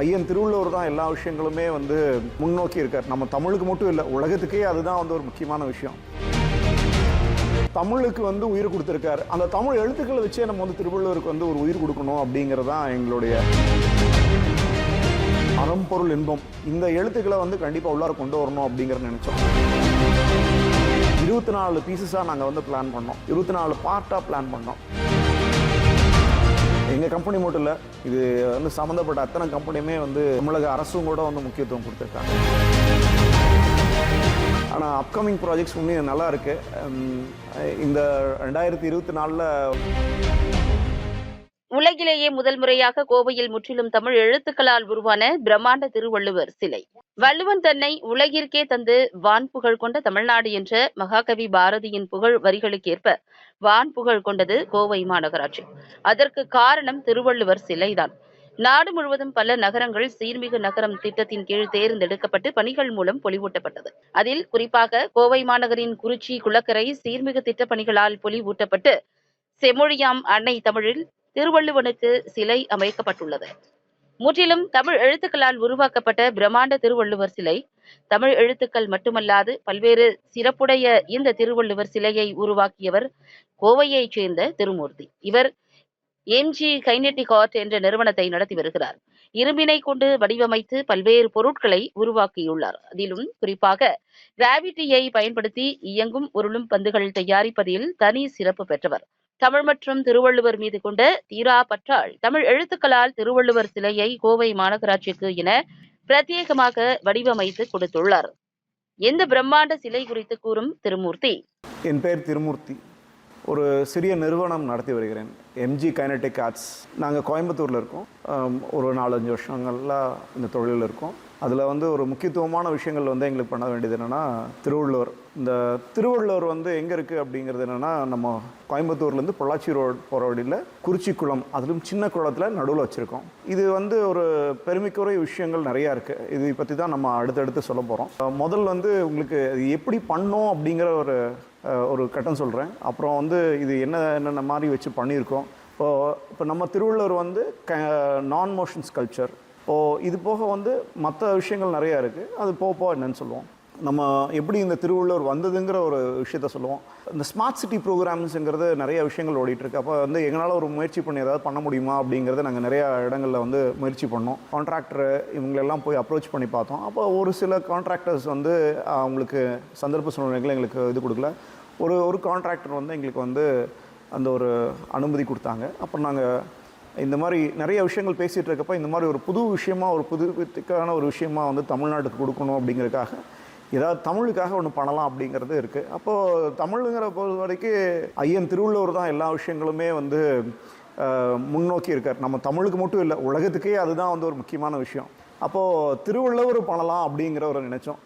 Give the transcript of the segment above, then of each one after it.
ஐயன் திருவள்ளுவர் தான் எல்லா விஷயங்களுமே வந்து முன்னோக்கி இருக்கார். நம்ம தமிழுக்கு மட்டும் இல்லை உலகத்துக்கே அதுதான் வந்து ஒரு முக்கியமான விஷயம். தமிழுக்கு வந்து உயிர் கொடுத்துருக்காரு. அந்த தமிழ் எழுத்துக்களை வச்சே நம்ம வந்து திருவள்ளுவருக்கு வந்து ஒரு உயிர் கொடுக்கணும் அப்படிங்கிறது தான் எங்களுடைய அறம்பொருள் இன்பம். இந்த எழுத்துக்களை வந்து கண்டிப்பாக உள்ளார கொண்டு வரணும் அப்படிங்கிற நினச்சோம். இருபத்தி நாலு பீசஸாக நாங்கள் வந்து பிளான் பண்ணோம். இருபத்தி நாலு பார்ட்டாக பிளான் பண்ணோம். எங்கள் கம்பெனி மட்டும் இல்லை இது வந்து சம்மந்தப்பட்ட அத்தனை கம்பெனியுமே வந்து தமிழக அரசும் கூட வந்து முக்கியத்துவம் கொடுத்துருக்காங்க. ஆனால் அப்கமிங் ப்ராஜெக்ட்ஸ் உண்மையாக நல்லா இருக்குது இந்த ரெண்டாயிரத்தி இருபத்தி நாலில் உலகிலேயே முதல் முறையாக கோவையில் முற்றிலும் தமிழ் எழுத்துக்களால் உருவான பிரம்மாண்ட திருவள்ளுவர் சிலை. வள்ளுவன் தன்னை உலகிற்கே தந்து வான் புகழ் கொண்ட தமிழ்நாடு என்ற மகாகவி பாரதியின் புகழ் வரிகளுக்கேற்ப வான் புகழ் கொண்டது கோவை மாநகராட்சி. அதற்கு காரணம் திருவள்ளுவர் சிலைதான். நாடு முழுவதும் பல நகரங்கள் சீர்மிகு நகரம் திட்டத்தின் கீழ் தேர்ந்தெடுக்கப்பட்டு பணிகள் மூலம் பொலிவூட்டப்பட்டது. அதில் குறிப்பாக கோவை மாநகரின் குறிச்சி குளக்கரை சீர்மிகு திட்ட பணிகளால் பொலிவூட்டப்பட்டு செமொழியாம் அன்னை தமிழில் திருவள்ளுவனுக்கு சிலை அமைக்கப்பட்டுள்ளது. முற்றிலும் தமிழ் எழுத்துக்களால் உருவாக்கப்பட்ட பிரம்மாண்ட திருவள்ளுவர் சிலை தமிழ் எழுத்துக்கள் மட்டுமல்லாது பல்வேறு சிறப்புடைய இந்த திருவள்ளுவர் சிலையை உருவாக்கியவர் கோவையைச் சேர்ந்த திருமூர்த்தி. இவர் எம்ஜி கைனெட்டிக் ஆர்ட் என்ற நிறுவனத்தை நடத்தி வருகிறார். இரும்பினை கொண்டு வடிவமைத்து பல்வேறு பொருட்களை உருவாக்கியுள்ளார். அதிலும் குறிப்பாக கிராவிட்டியை பயன்படுத்தி இயங்கும் உருளும் பந்துகள் தயாரிப்பதில் தனி சிறப்பு பெற்றவர். தமிழ் மற்றும் திருவள்ளுவர் மீது கொண்ட தீரா பற்றால் தமிழ் எழுத்துக்களால் திருவள்ளுவர் சிலையை கோவை மாநகராட்சிக்கு என பிரத்யேகமாக வடிவமைத்து கொடுத்துள்ளார். எந்த பிரம்மாண்ட சிலை குறித்து கூறும் திருமூர்த்தி? என் பெயர் திருமூர்த்தி. ஒரு சிறிய நிறுவனம் நடத்தி வருகிறேன். எம்ஜி கைனடிக் ஆர்ட்ஸ் நாங்கள் கோயம்புத்தூரில் இருக்கோம். ஒரு நாலஞ்சு வருஷங்கள்லாம் இந்த தொழிலில் இருக்கோம். அதில் வந்து ஒரு முக்கியத்துவமான விஷயங்கள் வந்து எங்களுக்கு பண்ண வேண்டியது என்னென்னா திருவள்ளுவர். இந்த திருவள்ளுவர் வந்து எங்கே இருக்குது அப்படிங்கிறது என்னென்னா நம்ம கோயம்புத்தூர்லேருந்து பொள்ளாச்சி ரோடு போகிற வழியில் குறிச்சிக்குளம் அதிலும் சின்ன குளத்தில் நடுவில் வச்சுருக்கோம். இது வந்து ஒரு பெருமைக்குரிய விஷயங்கள் நிறையா இருக்குது இதை பற்றி தான் நம்ம அடுத்தடுத்து சொல்ல போகிறோம் முதல் வந்து உங்களுக்கு இது எப்படி பண்ணோம் அப்படிங்கிற ஒரு ஒரு கட்டம் சொல்கிறேன் அப்புறம் வந்து இது என்ன என்னென்ன மாதிரி வச்சு பண்ணியிருக்கோம். இப்போ இப்போ நம்ம திருவள்ளுவர் வந்து க நான் மோஷன்ஸ் கல்ச்சர் இப்போது இது போக வந்து மற்ற விஷயங்கள் நிறையா இருக்குது அது போக போக என்னன்னு சொல்லுவோம். நம்ம எப்படி இந்த திருவள்ளுவர் வந்ததுங்கிற ஒரு விஷயத்த சொல்லுவோம். இந்த ஸ்மார்ட் சிட்டி ப்ரோக்ராம்ஸுங்கிறது நிறைய விஷயங்கள் ஓடிட்டுருக்கு. அப்போ வந்து எங்களால் ஒரு முயற்சி பண்ணி ஏதாவது பண்ண முடியுமா அப்படிங்கிறத நாங்கள் நிறையா இடங்களில் வந்து முயற்சி பண்ணோம். கான்ட்ராக்டர் இவங்களெல்லாம் போய் அப்ரோச் பண்ணி பார்த்தோம். அப்போ ஒரு சில கான்ட்ராக்டர்ஸ் வந்து அவங்களுக்கு சந்தர்ப்ப சூழ்நிலைகள் எங்களுக்கு இது கொடுக்கல. ஒரு ஒரு கான்ட்ராக்டர் வந்து எங்களுக்கு வந்து அந்த ஒரு அனுமதி கொடுத்தாங்க. அப்புறம் நாங்கள் இந்த மாதிரி நிறைய விஷயங்கள் பேசிகிட்டு இருக்கப்போ இந்த மாதிரி ஒரு புது விஷயமா ஒரு புதுக்கான ஒரு விஷயமா வந்து தமிழ்நாட்டுக்கு கொடுக்கணும் அப்படிங்கிறதுக்காக ஏதாவது தமிழுக்காக ஒன்று பண்ணலாம் அப்படிங்கிறது இருக்குது அப்போது தமிழுங்கிற பொறுத்த வரைக்கும் ஐயன் திருவள்ளுவர் தான் எல்லா விஷயங்களுமே வந்து முன்னோக்கி இருக்கார். நம்ம தமிழுக்கு மட்டும் இல்லை உலகத்துக்கே அதுதான் வந்து ஒரு முக்கியமான விஷயம். அப்போது திருவள்ளுவர் பண்ணலாம் அப்படிங்கிற ஒரு நினச்சோம்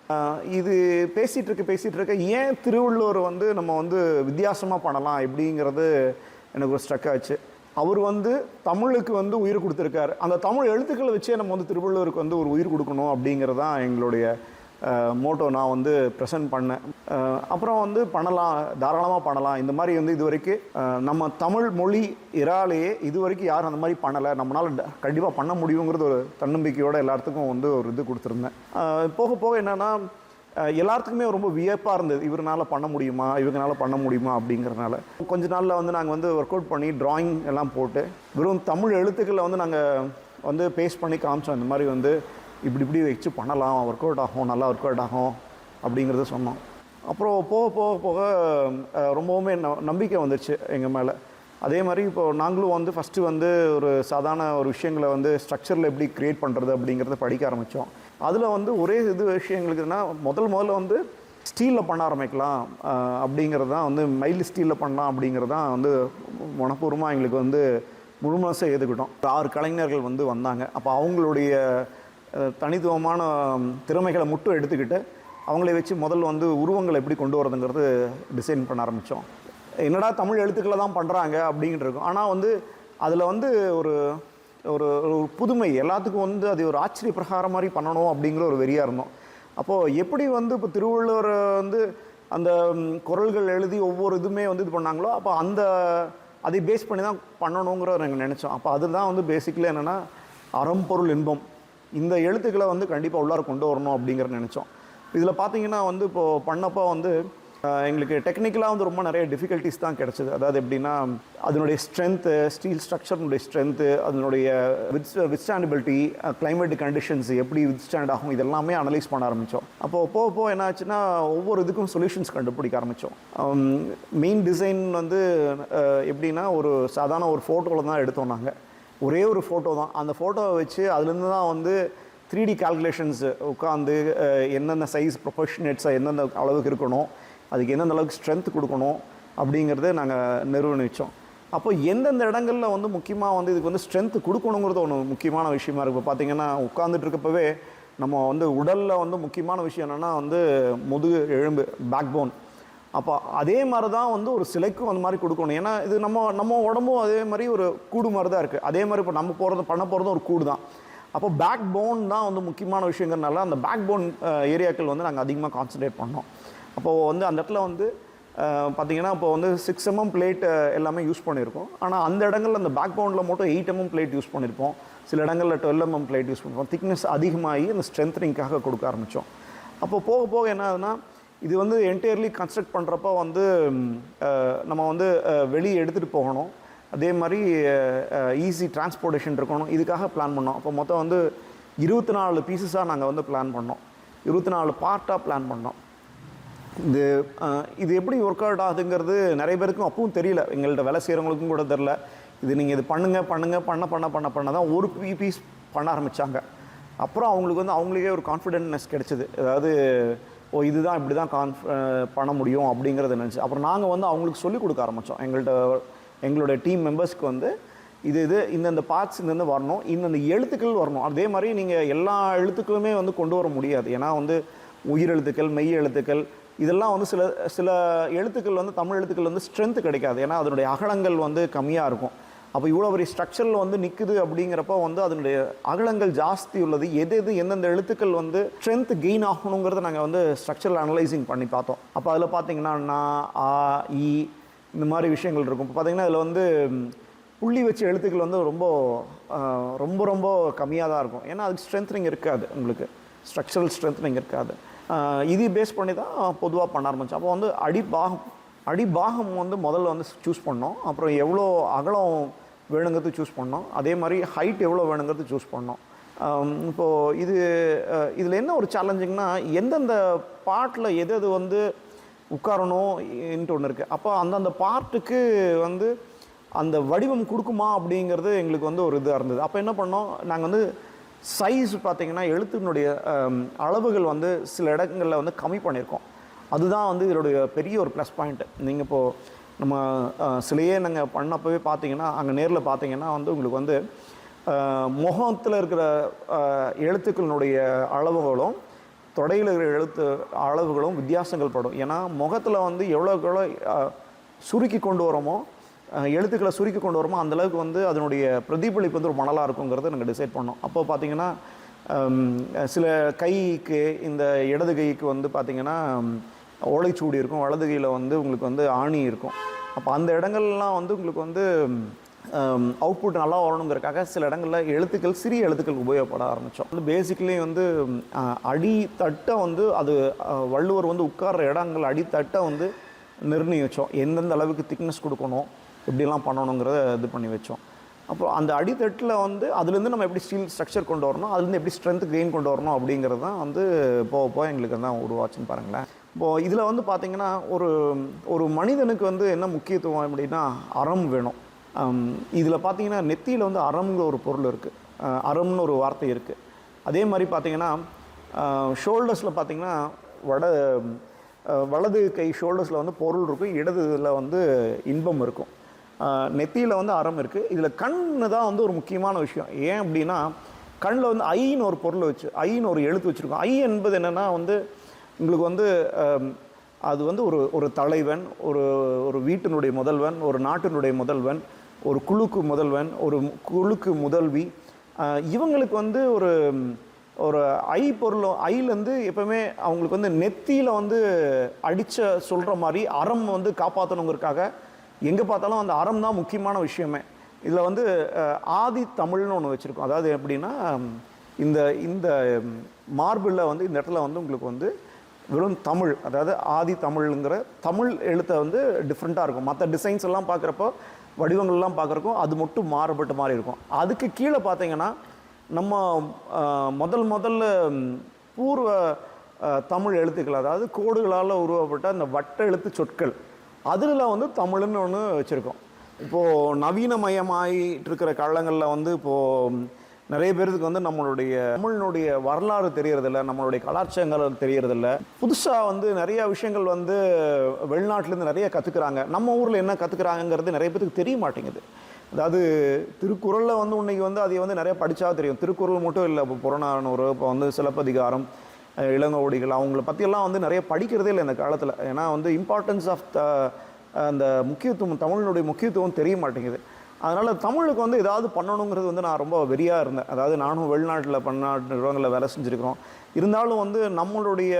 இது பேசிகிட்டு இருக்க பேசிகிட்டு இருக்க. ஏன் திருவள்ளுவர் வந்து நம்ம வந்து வித்தியாசமாக பண்ணலாம் இப்படிங்கிறது எனக்கு ஒரு ஸ்ட்ரக் ஆச்சு. அவர் வந்து தமிழுக்கு வந்து உயிர் கொடுத்துருக்காரு. அந்த தமிழ் எழுத்துக்களை வச்சே நம்ம வந்து திருவள்ளுவருக்கு வந்து ஒரு உயிர் கொடுக்கணும் அப்படிங்கிறது தான் எங்களுடைய மோட்டோ நான் வந்து ப்ரெசென்ட் பண்ணேன். அப்புறம் வந்து பண்ணலாம் தாராளமாக பண்ணலாம். இந்த மாதிரி வந்து இது வரைக்கும் நம்ம தமிழ் மொழி இறாலேயே இது வரைக்கும் யாரும் அந்த மாதிரி பண்ணலை. நம்மளால் கண்டிப்பாக பண்ண முடியுங்கிறது ஒரு தன்னம்பிக்கையோடு எல்லாத்துக்கும் வந்து ஒரு இது கொடுத்துருந்தேன். போக போக என்னென்னா எல்லாத்துக்குமே ரொம்ப வியப்பாக இருந்தது. இவரால் பண்ண முடியுமா? இவங்களால பண்ண முடியுமா? அப்படிங்கிறனால கொஞ்ச நாளில் வந்து நாங்கள் வந்து ஒர்க் அவுட் பண்ணி டிராயிங் எல்லாம் போட்டு வெறும் தமிழ் எழுத்துக்களை வந்து நாங்கள் வந்து பேஸ்ட் பண்ணி காமிச்சோம். இந்த மாதிரி வந்து இப்படி இப்படி வச்சு பண்ணலாம் ஒர்க் அவுட் ஆகும் நல்லா ஒர்க் அவுட் ஆகும் அப்படிங்கிறத சொன்னோம். அப்புறம் போக போக போக ரொம்பவுமே ந நம்பிக்கை வந்துருச்சு எங்கள் மேலே. அதே மாதிரி இப்போ நாங்களும் வந்து ஃபஸ்ட்டு வந்து ஒரு சாதாரண ஒரு விஷயங்களை வந்து ஸ்ட்ரக்சரில் எப்படி க்ரியேட் பண்ணுறது அப்படிங்கிறத படிக்க ஆரம்பித்தோம் அதில் வந்து ஒரே இது விஷயங்களுக்குன்னா முதல் முதல்ல வந்து ஸ்டீலில் பண்ண ஆரம்பிக்கலாம் அப்படிங்கிறது தான் வந்து மயில் ஸ்டீலில் பண்ணலாம் அப்படிங்கிறது தான் வந்து மனப்பூர்வமாக எங்களுக்கு வந்து முழுமனசை மனசாக ஏற்றுக்கிட்டோம் ஆறு கலைஞர்கள் வந்து வந்தாங்க. அப்போ அவங்களுடைய தனித்துவமான திறமைகளை மட்டும் எடுத்துக்கிட்டு அவங்களே வச்சு முதல்ல வந்து உருவங்களை எப்படி கொண்டு வரதுங்கிறது டிசைன் பண்ண ஆரம்பித்தோம் என்னடா தமிழ் எழுத்துக்களை தான் பண்ணுறாங்க அப்படின்ட்டு இருக்கும். ஆனால் வந்து அதில் வந்து ஒரு ஒரு ஒரு புதுமை எல்லாத்துக்கும் வந்து அது ஒரு ஆச்சரிய பிரகாரம் மாதிரி பண்ணணும் அப்படிங்கிற ஒரு வெறியாக இருந்தோம். அப்போது எப்படி வந்து இப்போ திருவள்ளுவர் வந்து அந்த குரல்கள் எழுதி ஒவ்வொரு இதுவுமே வந்து இது பண்ணாங்களோ அப்போ அந்த அதை பேஸ் பண்ணி தான் பண்ணணுங்கிற நாங்கள் நினச்சோம். அப்போ அதுதான் வந்து பேசிக்கலி என்னென்னா அறம்பொருள் இன்பம். இந்த எழுத்துக்களை வந்து கண்டிப்பாக உள்ளார கொண்டு வரணும் அப்படிங்கிற நினச்சோம். இதில் பார்த்தீங்கன்னா வந்து இப்போது பண்ணப்போ வந்து எங்களுக்கு டெக்னிக்கலாக வந்து ரொம்ப நிறைய டிஃபிகல்ட்டிஸ் தான் கிடச்சிது. அதாவது எப்படின்னா அதனுடைய ஸ்ட்ரென்த்து ஸ்டீல் ஸ்ட்ரக்சர்னுடைய ஸ்ட்ரென்த்து அதனுடைய வித் வித்ஸ்டாண்டபிலிட்டி கிளைமேட் கண்டிஷன்ஸ் எப்படி வித்ஸ்டாண்ட் ஆகும் இதெல்லாமே அனலைஸ் பண்ண ஆரம்பித்தோம் அப்போது போக போக என்ன ஆச்சுன்னா ஒவ்வொரு இதுக்கும் சொல்யூஷன்ஸ் கண்டுபிடிக்க ஆரம்பித்தோம் மெயின் டிசைன் வந்து எப்படின்னா ஒரு சாதாரண ஒரு ஃபோட்டோவில் தான் எடுத்தோம் நாங்கள் ஒரே ஒரு ஃபோட்டோ தான். அந்த ஃபோட்டோவை வச்சு அதுலேருந்து தான் வந்து த்ரீ டி கால்குலேஷன்ஸ் உட்காந்து என்னென்ன எந்தெந்த சைஸ் ப்ரொஃபஷனேட்ஸாக எந்தெந்த அளவுக்கு இருக்கணும் அதுக்கு எந்தெந்த அளவுக்கு ஸ்ட்ரென்த் கொடுக்கணும் அப்படிங்கிறத நாங்கள் நிர்வகிச்சோம். அப்போ எந்தெந்த இடங்கள்ல வந்து முக்கியமாக வந்து இதுக்கு வந்து ஸ்ட்ரென்த் கொடுக்கணுங்கிறது ஒன்று முக்கியமான விஷயமா இருக்குது இப்போ பார்த்தீங்கன்னா உட்காந்துட்டு இருக்கப்பவே நம்ம வந்து உடலில் வந்து முக்கியமான விஷயம் என்னென்னா வந்து முதுகு எலும்பு பேக் போன் அப்போ அதே மாதிரி தான் வந்து ஒரு சிலைக்கும் அந்த மாதிரி கொடுக்கணும். ஏன்னா இது நம்ம நம்ம உடம்பும் அதே மாதிரி ஒரு கூடு மாதிரி தான் இருக்குது அதே மாதிரி இப்போ நம்ம போகிறது பண்ண போகிறதும் ஒரு கூடு தான் அப்போ பேக் போன் தான் வந்து முக்கியமான விஷயங்கிறனால அந்த பேக் போன் ஏரியாக்கள் வந்து நாங்கள் அதிகமாக கான்சன்ட்ரேட் பண்ணோம். அப்போது வந்து அந்த இடத்துல வந்து பார்த்திங்கன்னா இப்போ வந்து சிக்ஸ் எம்எம் பிளேட் எல்லாமே யூஸ் பண்ணியிருக்கோம். ஆனால் அந்த இடங்களில் அந்த பேக் போனில் மட்டும் எயிட் எம்எம் பிளேட் யூஸ் பண்ணியிருப்போம். சில இடங்களில் டுவெல் எம்எம் பிளேட் யூஸ் பண்ணிருப்போம் திக்னஸ் அதிகமாகி அந்த ஸ்ட்ரென்த்னிங்காக கொடுக்க ஆரம்பித்தோம் அப்போ போக போக என்ன ஆகுதுன்னா இது வந்து என்டையர்லி கன்ஸ்ட்ரக்ட் பண்ணுறப்ப வந்து நம்ம வந்து வெளியே எடுத்துகிட்டு போகணும். அதே மாதிரி ஈஸி டிரான்ஸ்போர்ட்டேஷன் இருக்கணும். இதுக்காக பிளான் பண்ணோம். அப்போ மொத்தம் வந்து இருபத்தி நாலு பீசஸாக நாங்கள் வந்து பிளான் பண்ணோம். இருபத்தி நாலு பார்ட்டாக பிளான் பண்ணோம். இது இது எப்படி ஒர்க் அவுட் ஆகுதுங்கிறது நிறைய பேருக்கும் அப்பவும் தெரியல. எங்கள்கிட்ட வேலை செய்கிறவங்களுக்கும் கூட தெரில இது நீங்கள் இது பண்ணுங்கள் பண்ணுங்கள் பண்ண பண்ண பண்ண பண்ண தான் ஒரு பீஸ் பண்ண ஆரம்பித்தாங்க அப்புறம் அவங்களுக்கு வந்து அவங்களுக்கே ஒரு கான்ஃபிடென்ட்னஸ் கிடைச்சிது. அதாவது ஓ இதுதான் இப்படி தான் கான் பண்ண முடியும் அப்படிங்கிறத நினச்சி. அப்புறம் நாங்கள் வந்து அவங்களுக்கு சொல்லிக் கொடுக்க ஆரம்பித்தோம் எங்கள்கிட்ட எங்களுடைய டீம் மெம்பர்ஸ்க்கு வந்து இது இது இந்தந்த பார்ட்ஸ் இந்தந்த வரணும் இந்தந்த எழுத்துக்கள் வரணும். அதே மாதிரி நீங்கள் எல்லா எழுத்துக்களுமே வந்து கொண்டு வர முடியாது. ஏன்னா வந்து உயிரெழுத்துக்கள் மெய் எழுத்துக்கள் இதெல்லாம் வந்து சில சில எழுத்துக்கள் வந்து தமிழ் எழுத்துக்கள் வந்து ஸ்ட்ரென்த் கிடைக்காது. ஏன்னா அதனுடைய அகலங்கள் வந்து கம்மியாக இருக்கும். அப்போ இவ்வளோ பெரிய ஸ்ட்ரக்சரில் வந்து நிற்குது அப்படிங்கிறப்ப வந்து அதனுடைய அகலங்கள் ஜாஸ்தி உள்ளது. எது எது எந்தெந்த எழுத்துக்கள் வந்து ஸ்ட்ரென்த் கெயின் ஆகணுங்கிறத நாங்கள் வந்து ஸ்ட்ரக்சரல் அனலைசிங் பண்ணி பார்த்தோம். அப்போ அதில் பார்த்தீங்கன்னா நா ஆ இ இந்த மாதிரி விஷயங்கள் இருக்கும். இப்போ பார்த்தீங்கன்னா அதில் வந்து புள்ளி வச்ச எழுத்துக்கள் வந்து ரொம்ப ரொம்ப ரொம்ப கம்மியாக தான் இருக்கும். ஏன்னா அதுக்கு ஸ்ட்ரென்த்னிங் இருக்காது உங்களுக்கு. ஸ்ட்ரக்சரல் ஸ்ட்ரென்த்னிங் இருக்காது. இது பேஸ் பண்ணி தான் பொதுவாக பண்ண ஆரம்பித்தோம் அப்போ வந்து அடிபாகம் அடிபாகம் வந்து முதல்ல வந்து சூஸ் பண்ணோம். அப்புறம் எவ்வளோ அகலம் வேணுங்கிறது சூஸ் பண்ணோம். அதே மாதிரி ஹைட் எவ்வளோ வேணுங்கிறது சூஸ் பண்ணோம். இப்போது இது இதில் என்ன ஒரு சேலஞ்சிங்னா எந்தெந்த பாட்டில் எது எது வந்து உட்காரணும்ன்ட்டு ஒன்று இருக்குது அப்போ அந்தந்த பார்ட்டுக்கு வந்து அந்த வடிவம் கொடுக்குமா அப்படிங்கிறது எங்களுக்கு வந்து ஒரு இதாக இருந்தது. அப்போ என்ன பண்ணோம் நாங்கள் வந்து சைஸ் பார்த்திங்கன்னா எழுத்துனுடைய அளவுகள் வந்து சில இடங்களில் வந்து கம்மி பண்ணியிருக்கோம். அதுதான் வந்து இதனுடைய பெரிய ஒரு ப்ளஸ் பாயிண்ட்டு நீங்கள் இப்போது நம்ம சிலையே நாங்கள் பண்ணப்பவே பார்த்தீங்கன்னா அங்கே நேரில் பார்த்தீங்கன்னா வந்து உங்களுக்கு வந்து முகத்தில் இருக்கிற எழுத்துக்களினுடைய அளவுகளும் தொடையில் இருக்கிற எழுத்து அளவுகளும் வித்தியாசங்கள் படும். ஏன்னா முகத்தில் வந்து எவ்வளோக்கு எவ்வளோ சுருக்கி கொண்டு வரோமோ எழுத்துக்களை சுருக்கி கொண்டு வரோமோ அந்தளவுக்கு வந்து அதனுடைய பிரதிபலிப்பு வந்து ஒரு மணலாக இருக்குங்கிறத நாங்கள் டிசைட் பண்ணோம். அப்போ பார்த்தீங்கன்னா சில கைக்கு இந்த இடது கைக்கு வந்து பார்த்திங்கன்னா ஓலைச்சூடி இருக்கும் வலது கையில் வந்து உங்களுக்கு வந்து ஆணி இருக்கும். அப்போ அந்த இடங்கள்லாம் வந்து உங்களுக்கு வந்து அவுட்புட் நல்லா வரணுங்கிறதுக்காக சில இடங்களில் எழுத்துக்கள் சிறிய எழுத்துக்கள் உபயோகப்பட ஆரம்பித்தோம் வந்து பேசிக்கலி வந்து அஹ், அடித்தட்டை வந்து அது வள்ளுவர் வந்து உட்கார்ற இடங்கள் அடித்தட்டை வந்து நிர்ணயித்தோம் எந்தெந்த அளவுக்கு திக்னஸ் கொடுக்கணும் எப்படிலாம் பண்ணணுங்கிறத இது பண்ணி வச்சோம். அப்புறம் அந்த அடித்தட்டில் வந்து அதுலேருந்து நம்ம எப்படி ஸ்டீல் ஸ்ட்ரக்சர் கொண்டு வரணும் அதுலேருந்து எப்படி ஸ்ட்ரென்த் கெயின் கொண்டு வரணும் அப்படிங்கிறது தான் வந்து போக போக எங்களுக்கு தான் உருவாச்சுன்னு பாருங்களேன். இப்போது இதில் வந்து பார்த்திங்கன்னா ஒரு ஒரு மனிதனுக்கு வந்து என்ன முக்கியத்துவம் அப்படின்னா அறம் வேணும். இதில் பார்த்திங்கன்னா நெத்தியில் வந்து அறம்ங்கிற ஒரு பொருள் இருக்குது அறம்னு ஒரு வார்த்தை இருக்குது அதே மாதிரி பார்த்தீங்கன்னா ஷோல்டர்ஸில் பார்த்திங்கன்னா வட வலது கை ஷோல்டர்ஸில் வந்து பொருள் இருக்கும். இடது இதில் வந்து இன்பம் இருக்கும். நெத்தியில் வந்து அறம் இருக்குது இதில் கண்ணு தான் வந்து ஒரு முக்கியமான விஷயம். ஏன் அப்படின்னா கண்ணில் வந்து ஐன்னு ஒரு பொருள் வச்சு ஐன்னு ஒரு எழுத்து வச்சுருக்கோம். ஐ என்பது என்னென்னா வந்து உங்களுக்கு வந்து அது வந்து ஒரு ஒரு தலைவன் ஒரு ஒரு வீட்டினுடைய முதல்வன் ஒரு நாட்டினுடைய முதல்வன் ஒரு குழுக்கு முதல்வன் ஒரு குழுக்கு முதல்வி. இவங்களுக்கு வந்து ஒரு ஒரு ஐ பொருள் ஐலேருந்து எப்பவுமே அவங்களுக்கு வந்து நெத்தியில் வந்து அடித்த சொல்கிற மாதிரி அறம் வந்து காப்பாற்றணுங்கிறதுக்காக எங்கே பார்த்தாலும் அந்த அறம் தான் முக்கியமான விஷயமே. இதில் வந்து ஆதி தமிழ்னு ஒன்று வச்சுருக்கோம். அதாவது எப்படின்னா இந்த இந்த மார்பிளில் வந்து இந்த இடத்துல வந்து உங்களுக்கு வந்து வெறும் தமிழ் அதாவது ஆதி தமிழ்ங்கிற தமிழ் எழுத்தை வந்து டிஃப்ரெண்ட்டாக இருக்கும். மற்ற டிசைன்ஸ் எல்லாம் பார்க்குறப்போ வடிவங்கள்லாம் பார்க்குறக்கும் அது மட்டும் மாறுபட்ட மாதிரி இருக்கும். அதுக்கு கீழே பார்த்தீங்கன்னா நம்ம முதல் முதல்ல பூர்வ தமிழ் எழுத்துக்கள் அதாவது கோடுகளால் உருவப்பட்ட அந்த வட்ட எழுத்து சொற்கள் அதில் வந்து தமிழ்னு ஒன்று வச்சுருக்கோம். இப்போது நவீனமயமாயிட்டு இருக்கிற காலங்களில் வந்து இப்போது நிறைய பேருக்கு வந்து நம்மளுடைய தமிழினுடைய வரலாறு தெரியறதில்ல நம்மளுடைய கலாச்சாரங்கள் தெரியறதில்ல. புதுசாக வந்து நிறைய விஷயங்கள் வந்து வெளிநாட்டிலேருந்து நிறைய கற்றுக்குறாங்க நம்ம ஊரில் என்ன கற்றுக்குறாங்கங்கிறது நிறைய பேருக்கு தெரிய மாட்டேங்குது. அதாவது திருக்குறளில் வந்து இன்னைக்கு வந்து அதை வந்து நிறைய படித்தா தெரியும். திருக்குறள் மட்டும் இல்லை இப்போ புறநானூறு இப்போ வந்து சிலப்பதிகாரம் இளங்கோடிகள் அவங்கள பற்றியெல்லாம் வந்து நிறைய படிக்கிறதே இல்லை இந்த காலத்தில். ஏன்னா வந்து இம்பார்ட்டன்ஸ் ஆஃப் த அந்த முக்கியத்துவம் தமிழினுடைய முக்கியத்துவம் தெரிய மாட்டேங்குது. அதனால் தமிழுக்கு வந்து ஏதாவது பண்ணணுங்கிறது வந்து நான் ரொம்ப வெறியாக இருந்தேன். அதாவது நானும் வெளிநாட்டில் பன்னாட்டு நிறுவனங்களில் வேலை செஞ்சுருக்கிறோம். இருந்தாலும் வந்து நம்மளுடைய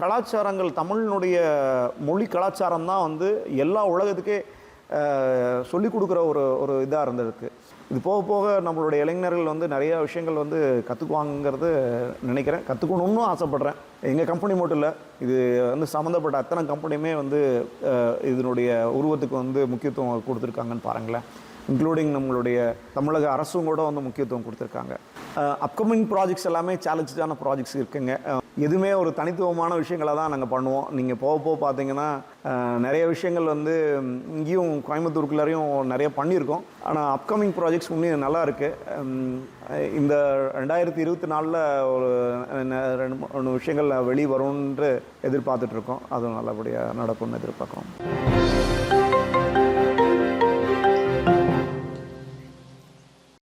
கலாச்சாரங்கள் தமிழினுடைய மொழி கலாச்சாரம் தான் வந்து எல்லா உலகத்துக்கே சொல்லிக் கொடுக்குற ஒரு ஒரு இதாக இருந்திருக்கு. இது போக போக நம்மளுடைய இளைஞர்கள் வந்து நிறைய விஷயங்கள் வந்து கற்றுக்குவாங்கங்கிறது நினைக்கிறேன். கற்றுக்கணும்னு ஆசைப்பட்றேன். எங்கள் கம்பெனி மட்டும் இல்லை இது வந்து சம்மந்தப்பட்ட அத்தனை கம்பெனியுமே வந்து இதனுடைய உருவத்துக்கு வந்து முக்கியத்துவம் கொடுத்துருக்காங்கன்னு பாருங்களேன். இன்க்ளூடிங் நம்மளுடைய தமிழக அரசும் கூட வந்து முக்கியத்துவம் கொடுத்துருக்காங்க. அப்கமிங் ப்ராஜெக்ட்ஸ் எல்லாமே சேலஞ்சான ப்ராஜெக்ட்ஸ் இருக்குங்க. எதுவுமே ஒரு தனித்துவமான விஷயங்களை தான் நாங்கள் பண்ணுவோம். நீங்கள் போக போக பார்த்தீங்கன்னா நிறைய விஷயங்கள் வந்து இங்கேயும் கோயம்புத்தூருக்குள்ளாரையும் நிறைய பண்ணியிருக்கோம். ஆனால் அப்கமிங் ப்ராஜெக்ட்ஸ் இன்னும் நல்லா இருக்குது இந்த ரெண்டாயிரத்தி இருபத்தி நாலில் ஒரு ரெண்டு மூணு விஷயங்கள் வெளியே வரும்ன்று எதிர்பார்த்துட்ருக்கோம் அதுவும் நல்லபடியாக நடக்கும்னு எதிர்பார்க்குறோம்.